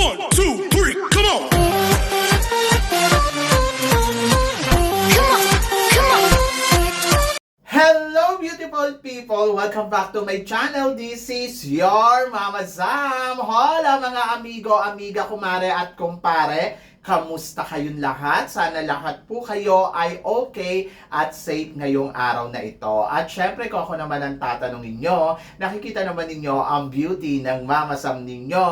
One, two, three, come on! Hello beautiful people! Welcome back to my channel. This is your Mama Zam. Hola mga amigo, amiga, kumare at kumpare. Kamusta kayong lahat? Sana lahat po kayo ay okay at safe ngayong araw na ito. At syempre kung ako naman ang tatanungin nyo, nakikita naman ninyo ang beauty ng Mama Sam ninyo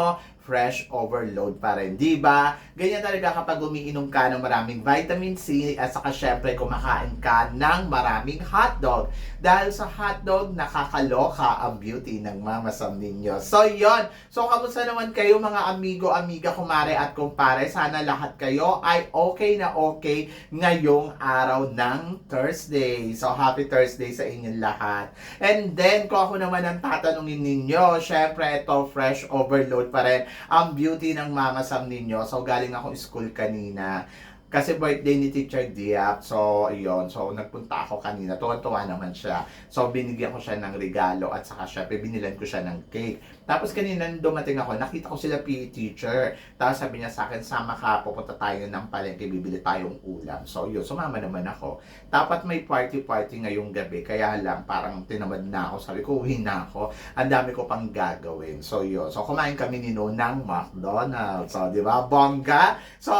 fresh overload pa rin. Di ba? Ganyan talaga kapag umiinom ka ng maraming vitamin C at saka syempre kumakain ka ng maraming hotdog. Dahil sa hotdog, nakakaloka ang beauty ng Mama Sam ninyo. So, yon So, kamusta naman kayo mga amigo, amiga, kumare at kumpare? Sana lahat kayo ay okay na okay ngayong araw ng Thursday. So, happy Thursday sa inyong lahat. And then, kung ako naman ang tatanungin ninyo, syempre, ito fresh overload pa rin ang beauty ng Mama Sam ninyo. So, galing ako school kanina. Kasi birthday ni Teacher Diap. So, ayun. So, nagpunta ako kanina. Tuwan-tuwa naman siya. So, binigyan ko siya ng regalo at saka syempre, binilan ko siya ng cake. Tapos kanina dumating ako, nakita ko sila PE teacher. Tapos sabi niya sa akin, sama ka, pupunta tayo ng palengke, bibili tayong ulam. So, yun. Sumama naman ako. Dapat may party-party ngayong gabi. Kaya lang, parang tinamad na ako. Sabi ko, uwi na ako. Ang dami ko pang gagawin. So, yun. So, kumain kami ni No ng McDonald's. So, di ba? Bongga. So,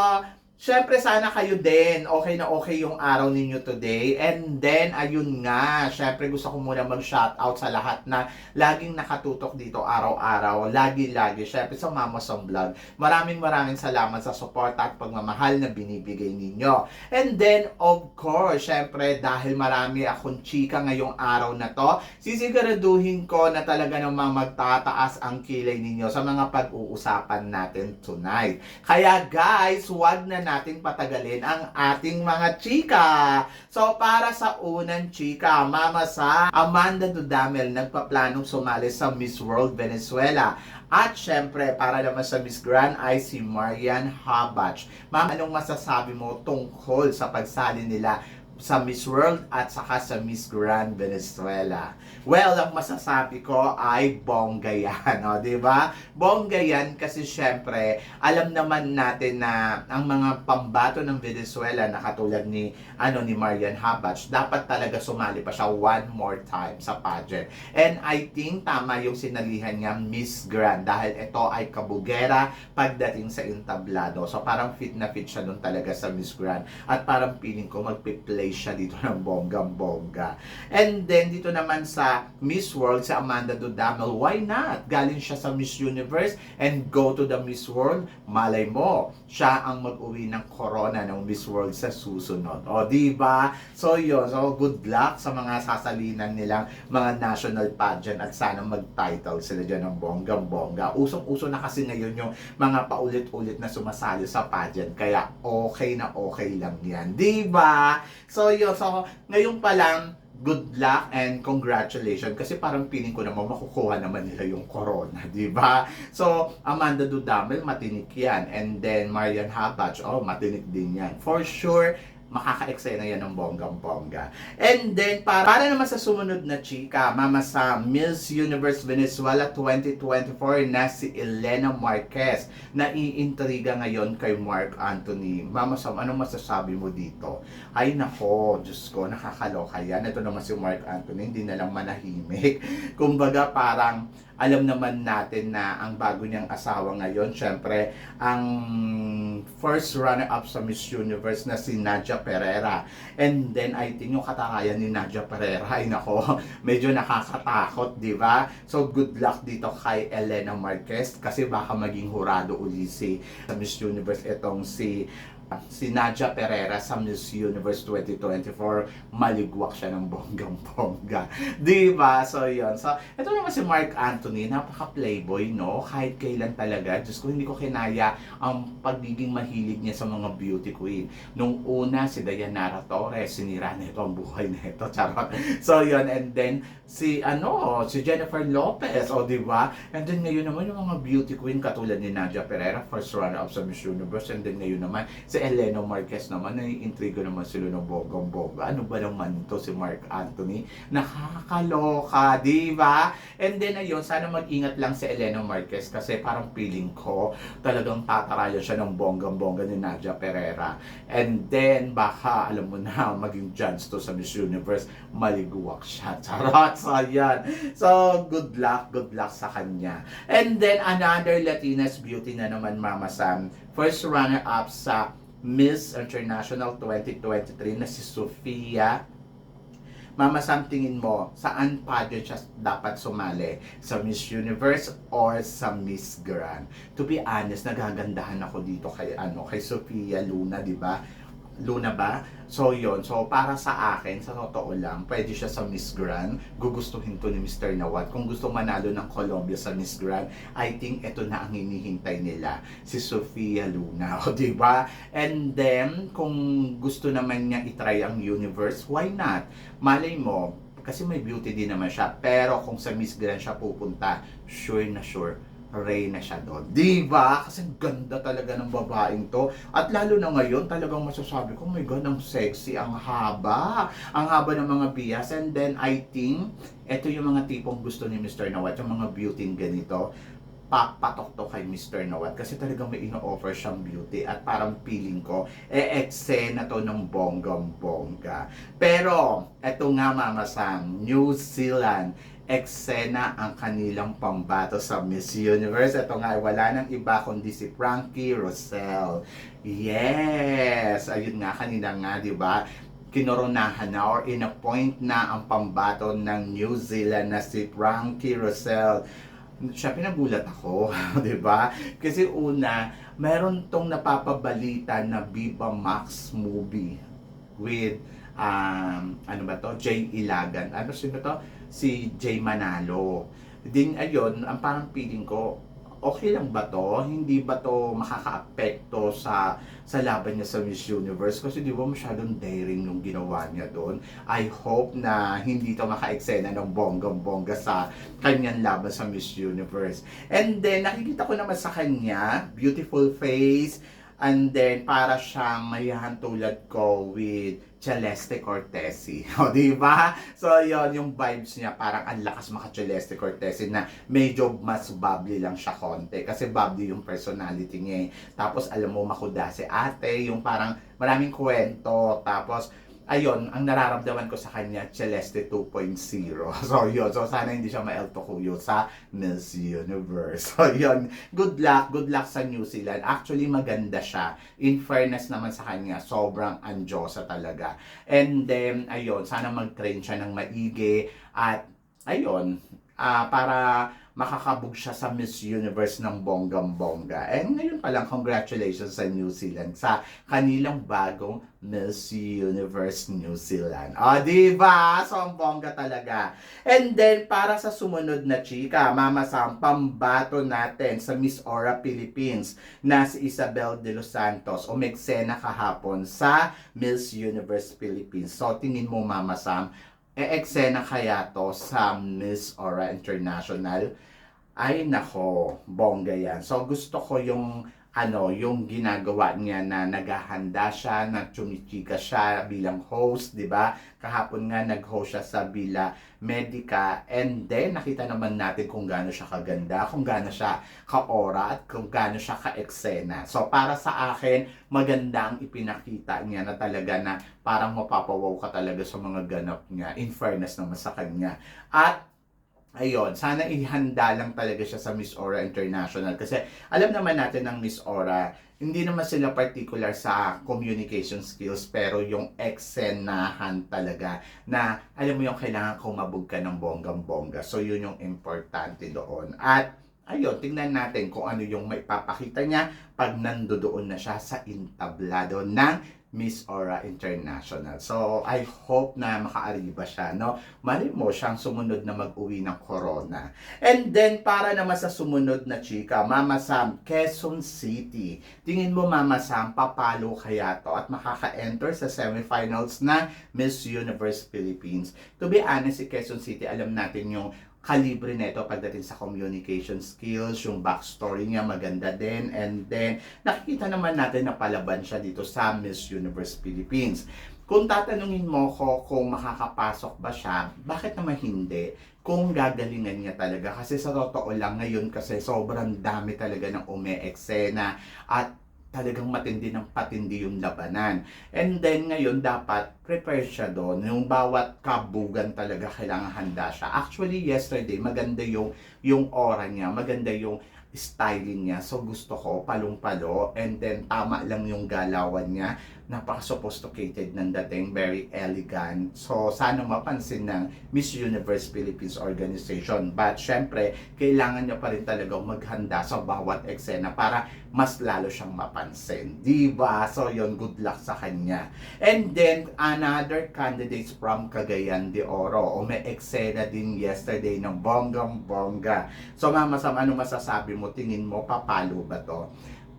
Siyempre, sana kayo din. Okay na okay yung araw ninyo today. And then, ayun nga. Siyempre, gusto ko muna mag-shoutout sa lahat na laging nakatutok dito araw-araw. Lagi-lagi. Siyempre, sa Mama Som Vlog. Maraming maraming salamat sa support at pagmamahal na binibigay ninyo. And then, of course, siyempre, dahil marami akong chika ngayong araw na to, sisiguraduhin ko na talaga namang magtataas ang kilay ninyo sa mga pag-uusapan natin tonight. Kaya guys, wag na nating patagalin ang ating mga chika. So para sa unang chika, mama sa Amanda Dudamel nagpaplanong sumali sa Miss World Venezuela. At syempre, para naman sa Miss Grand ay si Marian Habach. Ma'am, anong masasabi mo tungkol sa pagsali nila sa Miss World at saka sa Miss Grand Venezuela. Well, ang masasabi ko ay bongga yan, o, di ba? Bongga yan kasi syempre, alam naman natin na ang mga pambato ng Venezuela na katulad ni ano ni Marian Habach, dapat talaga sumali pa siya one more time sa pageant. And I think tama yung sinalihan niya Miss Grand dahil ito ay kabugera pagdating sa entablado. So parang fit na fit siya doon talaga sa Miss Grand at parang feeling ko magpi-play siya dito ng bonggang-bongga. And then dito naman sa Miss World, si Amanda Dudamel, why not? Galing siya sa Miss Universe and go to the Miss World, malay mo, siya ang mag-uwi ng corona ng Miss World sa susunod. O, di ba? So, yun. So, good luck sa mga sasalinan nilang mga national pageant at sana mag-title sila dyan ng bonggang-bongga. Usong-uso na kasi ngayon yung mga paulit-ulit na sumasali sa pageant. Kaya, okay na okay lang yan. Di ba? So, yun. So, ngayon pa lang, good luck and congratulations kasi parang feeling ko naman makukuha naman nila yung corona, di ba? So, Amanda Dudamel, matinik yan. And then, Marian Habach, oh, matinik din yan. For sure, makaka-eksena yan ng bonggang-bongga. And then, para, para naman sa sumunod na chika, mama sa Miss Universe Venezuela 2024 na si Elena Marquez na iintriga ngayon kay Mark Anthony. Mama Sam, anong masasabi mo dito? Ay nako, Diyos ko, nakakaloka yan. Ito naman si Mark Anthony, hindi na lang manahimik. Kumbaga parang alam naman natin na ang bago niyang asawa ngayon, syempre, ang first runner-up sa Miss Universe na si Nadia Pereira. And then, I think yung katakayan ni Nadia Pereira, ay nako, medyo nakakatakot, di ba? So, good luck dito kay Elena Marquez kasi baka maging hurado uli si Miss Universe itong si si Nadia Pereira sa Miss Universe 2024, maligwak siya ng bonggang-bongga. Di ba? So, yun. So, ito naman si Mark Anthony, napaka-playboy, no? Kahit kailan talaga. Diyos ko, hindi ko kinaya ang pagiging mahilig niya sa mga beauty queen. Nung una, si Dayanara Torres, sinira na ito ang buhay na ito. Charot. So, yun. And then, si, ano, si Jennifer Lopez, o, di ba? And then, ngayon naman, yung mga beauty queen, katulad ni Nadia Pereira, first runner-up sa Miss Universe. And then, ngayon naman, si Si Elena Marquez naman, naiintrigo naman sila ng bonggang-bongga. Ano ba naman to si Mark Anthony? Nakakaloka, di ba? And then ayun, sana mag-ingat lang si Elena Marquez kasi parang feeling ko talagang tatarayan siya ng bonggang-bongga ni Nadia Pereira. And then, baka, alam mo na, maging judge to sa Miss Universe, maliguwak siya. Charot! So, yan. So, good luck, good luck sa kanya. And then, another Latinas beauty na naman, Mama Sam. First runner-up sa Miss International 2023 na si Sofia Mama Sam, tingin mo, saan pageant siya dapat sumali? Sa Miss Universe or sa Miss Grand? To be honest, nagagandahan ako dito kay, ano, kay Sofia Luna, di ba? Luna ba? So, yon So, para sa akin, sa totoo lang, pwede siya sa Miss Grand. Gugustuhin to ni Mr. Nawat. Kung gusto manalo ng Colombia sa Miss Grand, I think ito na ang hinihintay nila. Si Sofia Luna. O, di ba? And then, kung gusto naman niya itry ang universe, why not? Malay mo, kasi may beauty din naman siya. Pero kung sa Miss Grand siya pupunta, sure na sure, Ray na siya doon. Di ba? Kasi ganda talaga ng babaeng to. At lalo na ngayon, talagang masasabi ko, oh my God, ang sexy, ang haba. Ang haba ng mga bias. And then, I think, ito yung mga tipong gusto ni Mr. Nawat, yung mga beauty ganito papatok to kay Mr. Nawat kasi talagang may ino-offer siyang beauty at parang feeling ko, eh, eksena to ng bonggang-bongga. Pero, eto nga Mama Sam, New Zealand, eksena ang kanilang pambato sa Miss Universe. Ito nga, wala nang iba kundi si Frankie Rosell. Yes! Ayun nga, kanina nga, di ba? kinoronahan na or in-appoint na ang pambato ng New Zealand na si Frankie Rosell. Siya pinagulat ako, di ba? Kasi una, meron tong napapabalita na Viva Max movie with um, ano ba to? Jay Ilagan. Ano sino to? Si Jay Manalo. Din ayun, ang parang feeling ko, okay lang ba to? Hindi ba to makaka-apekto sa sa laban niya sa Miss Universe? Kasi di ba masyadong daring yung ginawa niya doon. I hope na hindi to maka-eksena ng bonggang-bongga sa kanyang laban sa Miss Universe. And then, nakikita ko naman sa kanya, beautiful face, And then, para siyang mayahan tulad ko with Celeste Cortesi. O, di ba? So, yon yung vibes niya, parang ang lakas maka Celeste Cortesi na medyo mas bubbly lang siya konti. Kasi bubbly yung personality niya eh. Tapos, alam mo, makuda si ate, yung parang maraming kwento. Tapos, ayun, ang nararamdaman ko sa kanya, Celeste 2.0. So, yun. So, sana hindi siya ma-elto kuyo sa Miss Universe. So, yun. Good luck. Good luck sa New Zealand. Actually, maganda siya. In fairness naman sa kanya, sobrang anjosa talaga. And then, ayun, sana mag-train siya ng maigi. At, ayun, ah para makakabog siya sa Miss Universe ng bonggang-bongga. And ngayon pa lang, congratulations sa New Zealand sa kanilang bagong Miss Universe New Zealand. O, di ba? So, ang bongga talaga. And then, para sa sumunod na chika, mama sa pambato natin sa Miss Aura Philippines na si Isabel de Los Santos o meksena kahapon sa Miss Universe Philippines. So, tingin mo, Mama Sam, e-eksena kaya to sa Miss Aura International? Ay nako, bongga yan. So gusto ko yung ano, yung ginagawa niya na naghahanda siya, na chumichika siya bilang host, di ba? Kahapon nga nag-host siya sa Villa Medica and then nakita naman natin kung gaano siya kaganda, kung gaano siya kaora at kung gaano siya ka-eksena. So para sa akin, maganda ang ipinakita niya na talaga na parang mapapawaw ka talaga sa mga ganap niya. In fairness naman sa kanya. At Ayun, sana ihanda lang talaga siya sa Miss Aura International kasi alam naman natin ng Miss Aura, hindi naman sila particular sa communication skills pero yung eksenahan talaga na alam mo yung kailangan kumabog ka ng bonggang-bongga. So yun yung importante doon. At ayun, tingnan natin kung ano yung maipapakita niya pag nandoon na siya sa entablado ng Miss Aura International. So, I hope na makaariba siya, no? Mali mo siyang sumunod na mag-uwi ng corona. And then, para naman sa sumunod na chika, Mama Sam, Quezon City. Tingin mo, Mama Sam, papalo kaya to at makaka-enter sa semifinals na Miss Universe Philippines. To be honest, si Quezon City, alam natin yung kalibre nito pagdating sa communication skills, yung backstory niya maganda din, and then nakikita naman natin na palaban siya dito sa Miss Universe Philippines. Kung tatanungin mo ko kung makakapasok ba siya, bakit naman hindi? Kung gagalingan niya talaga. Kasi sa totoo lang ngayon kasi sobrang dami talaga ng ume-eksena at talagang matindi ng patindi yung labanan. And then ngayon dapat prepare siya doon. Yung bawat kabugan talaga kailangan handa siya. Actually yesterday maganda yung yung aura niya, maganda yung styling niya. So gusto ko palong-palo and then tama lang yung galawan niya. Napaka-sophisticated ng dating, very elegant. So sana mapansin ng Miss Universe Philippines organization. But syempre, kailangan niya pa rin talagang maghanda sa bawat eksena para mas lalo siyang mapansin. Diba? So yun, good luck sa kanya. And then, another candidates from Cagayan de Oro. O may eksena din yesterday ng bonggang-bongga. So mama Sam, ano masasabi mo? Tingin mo, papalo ba to?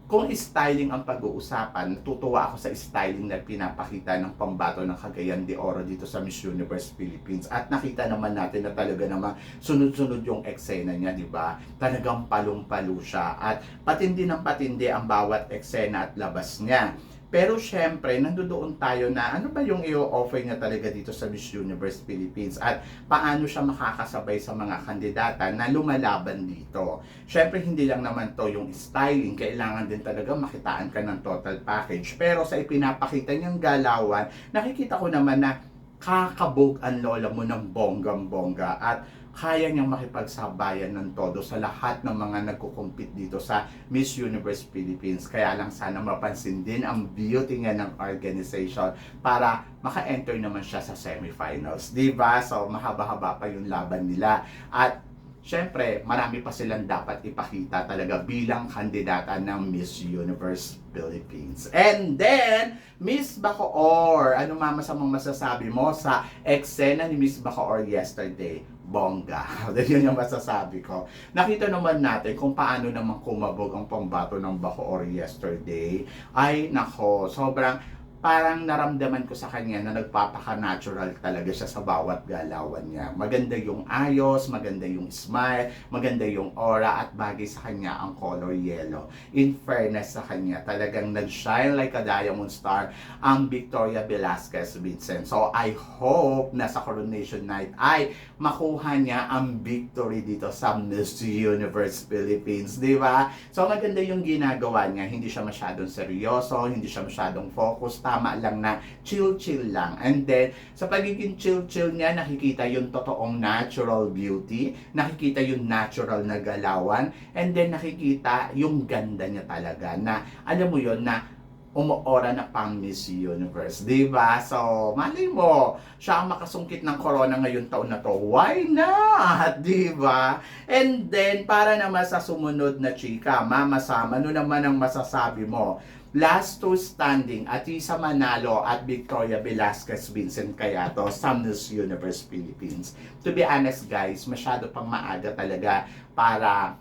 Kung styling ang pag-uusapan, tutuwa ako sa styling na pinapakita ng pambato ng Cagayan de Oro dito sa Miss Universe Philippines. At nakita naman natin na talaga naman sunod-sunod yung eksena niya, di ba? Talagang palong-palo siya. At patindi ng patindi ang bawat eksena at labas niya. Pero syempre, nandoon tayo na ano ba yung i-offer niya talaga dito sa Miss Universe Philippines at paano siya makakasabay sa mga kandidata na lumalaban dito. Syempre, hindi lang naman to yung styling, kailangan din talaga makitaan ka ng total package. Pero sa ipinapakita niyang galawan, nakikita ko naman na kakabog ang lola mo ng bonggang-bongga at kaya niyang makipagsabayan ng todo sa lahat ng mga nagkukumpit dito sa Miss Universe Philippines. Kaya lang sana mapansin din ang beauty nga ng organization para maka-enter naman siya sa semifinals. Diba? So, mahaba-haba pa yung laban nila. At Siyempre, marami pa silang dapat ipakita talaga bilang kandidata ng Miss Universe Philippines. And then, Miss Bacoor, ano mama sa mga masasabi mo sa eksena ni Miss Bacoor yesterday? Bongga. Yun yung masasabi ko. Nakita naman natin kung paano naman kumabog ang pambato ng Bacoor yesterday. Ay, nako, sobrang parang naramdaman ko sa kanya na nagpapaka-natural talaga siya sa bawat galawan niya. Maganda yung ayos, maganda yung smile, maganda yung aura at bagay sa kanya ang color yellow. In fairness sa kanya, talagang nag-shine like a diamond star ang Victoria Velasquez Vincent. So I hope na sa coronation night ay makuha niya ang victory dito sa Miss Universe Philippines, di ba? So maganda yung ginagawa niya, hindi siya masyadong seryoso, hindi siya masyadong focused, tama lang na chill-chill lang. And then, sa pagiging chill-chill niya, nakikita yung totoong natural beauty, nakikita yung natural na galawan, and then nakikita yung ganda niya talaga na, alam mo yon na umuora na pang Miss Universe. Di ba? So, malay mo, siya ang makasungkit ng corona ngayon taon na to. Why not? Di ba? And then, para naman sa sumunod na chika, Mama Sam, ano naman ang masasabi mo? Last two standing, Atisa Manalo at Victoria Velasquez Vincent Cayato sa Miss Universe Philippines. To be honest guys, masyado pang maaga talaga para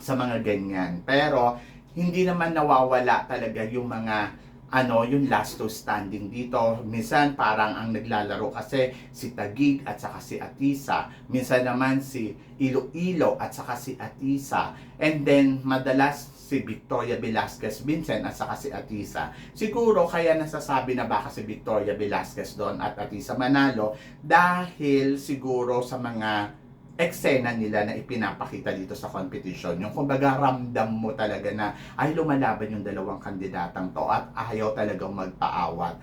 sa mga ganyan. Pero, hindi naman nawawala talaga yung mga ano, yung last two standing dito. Minsan parang ang naglalaro kasi si Tagig at saka si Atisa. Minsan naman si Iloilo at saka si Atisa. And then madalas si Victoria Velasquez Vincent at saka si Atisa. Siguro kaya nasasabi na baka si Victoria Velasquez doon at Atisa Manalo dahil siguro sa mga eksena nila na ipinapakita dito sa competition. Yung kumbaga ramdam mo talaga na ay lumalaban yung dalawang kandidatang to at ayaw talagang magpaawat.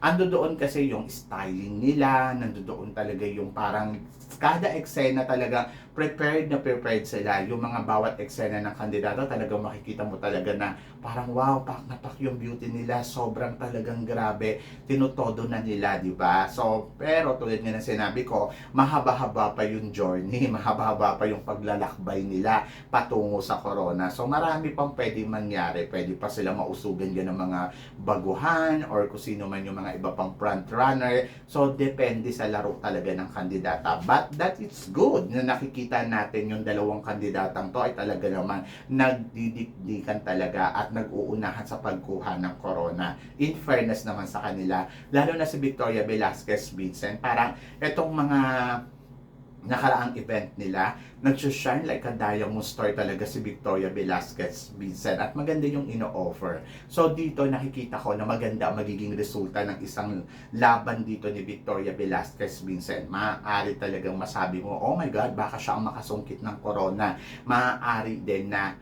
Ando doon kasi yung styling nila, nando doon talaga yung parang kada eksena talaga prepared na prepared sila. Yung mga bawat eksena ng kandidato talagang makikita mo talaga na parang wow, pak na pak yung beauty nila. Sobrang talagang grabe. Tinutodo na nila, di ba? So, pero tulad nga ng sinabi ko, mahaba-haba pa yung journey, mahaba-haba pa yung paglalakbay nila patungo sa corona. So, marami pang pwede mangyari. Pwede pa sila mausugan ng mga baguhan or kung sino man yung mga iba pang front runner. So, depende sa laro talaga ng kandidata. But that is good na nakikita natin yung dalawang kandidatang to ay talaga naman nagdidikdikan talaga at nag-uunahan sa pagkuha ng corona. In fairness naman sa kanila, lalo na si Victoria Velasquez Vincent, parang etong mga nakaraang event nila, nag-shine like a diamond star talaga si Victoria Velasquez Vincent at maganda yung ino-offer. So dito nakikita ko na maganda magiging resulta ng isang laban dito ni Victoria Velasquez Vincent. Maaari talagang masabi mo, oh my God, baka siya ang makasungkit ng corona. Maaari din na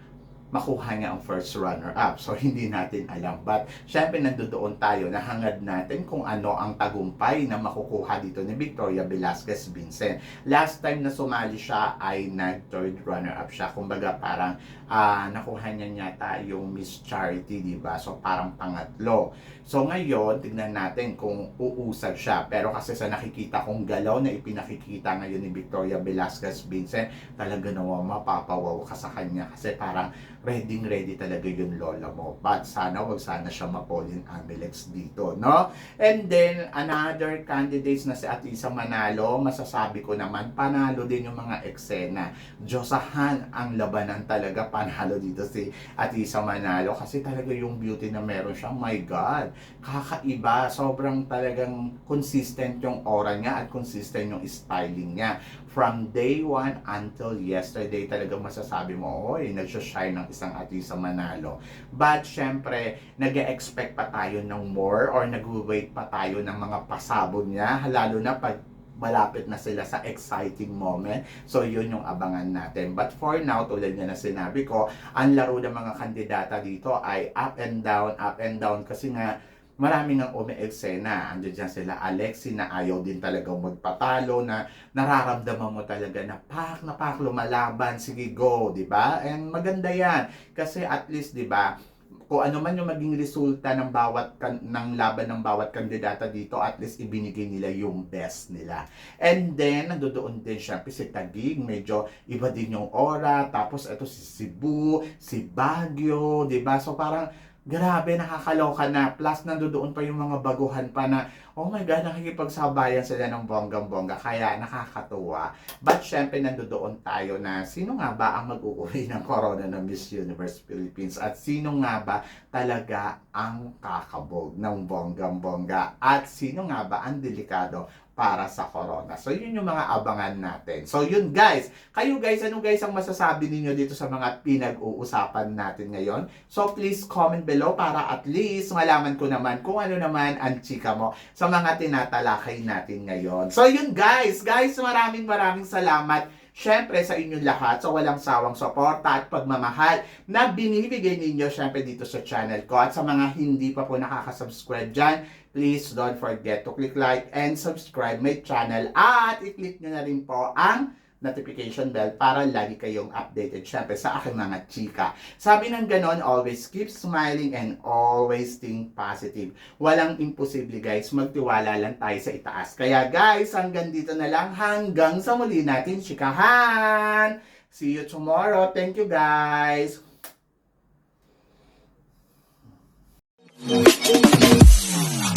makuha niya ang first runner-up. So, hindi natin alam. But, syempre, nandoon tayo na hangad natin kung ano ang tagumpay na makukuha dito ni Victoria Velasquez Vincent. Last time na sumali siya ay nag-third runner-up siya. Kumbaga, parang ah, nakuha niya yata yung Miss Charity, di ba? So, parang pangatlo. So, ngayon, tignan natin kung uusag siya. Pero kasi sa nakikita kong galaw na ipinakikita ngayon ni Victoria Velasquez Vincent, talaga naman mapapawaw ka sa kanya. Kasi parang ready ready talaga yung lola mo. But sana wag sana siya mapolin Amilex dito, no? And then, another candidates na si Atisa Manalo, masasabi ko naman, panalo din yung mga eksena. Diyosahan ang labanan talaga, panalo dito si Atisa Manalo kasi talaga yung beauty na meron siya, my God, kakaiba, sobrang talagang consistent yung aura niya at consistent yung styling niya. From day one until yesterday, talagang masasabi mo, oy, nag-shine ng isang Atisa Manalo. But, syempre, nag expect pa tayo ng more or nag-wait pa tayo ng mga pasabog niya, lalo na pag malapit na sila sa exciting moment. So, yun yung abangan natin. But for now, tulad nga na sinabi ko, ang laro ng mga kandidata dito ay up and down, up and down. Kasi nga, marami nang umi-eksena. Andiyan dyan sila Alexi na ayaw din talagang magpatalo na nararamdaman mo talaga na pak na pak lumalaban, sige go, di ba? And maganda yan. Kasi at least, di ba, kung ano man yung maging resulta ng bawat kan- ng laban ng bawat kandidata dito, at least ibinigay nila yung best nila. And then, nandoon din syempre si Tagig, medyo iba din yung aura, tapos ito si Cebu, si Baguio, 'di ba? So parang grabe nakakaloka na. Plus nandoon pa yung mga baguhan pa na oh my god, nakikipagsabayan sila ng bonggang-bongga kaya nakakatuwa. But syempre nandoon tayo na sino nga ba ang mag-uuwi ng corona ng Miss Universe Philippines at sino nga ba talaga ang kakabog ng bonggang-bongga at sino nga ba ang delikado para sa corona. So, yun yung mga abangan natin. So, yun guys. Kayo guys, ano guys ang masasabi ninyo dito sa mga pinag-uusapan natin ngayon? So, please comment below para at least malaman ko naman kung ano naman ang chika mo sa mga tinatalakay natin ngayon. So, yun guys. Guys, maraming maraming salamat syempre sa inyong lahat sa walang sawang suporta at pagmamahal na binibigay ninyo syempre dito sa channel ko at sa mga hindi pa po nakaka-subscribe dyan, please don't forget to click like and subscribe my channel at i-click nyo na rin po ang notification bell para lagi kayong updated syempre sa aking mga chika. Sabi ng ganon, always keep smiling and always think positive. Walang imposible guys, magtiwala lang tayo sa itaas. Kaya guys, hanggang dito na lang, hanggang sa muli natin chikahan! See you tomorrow. Thank you guys! Thank you.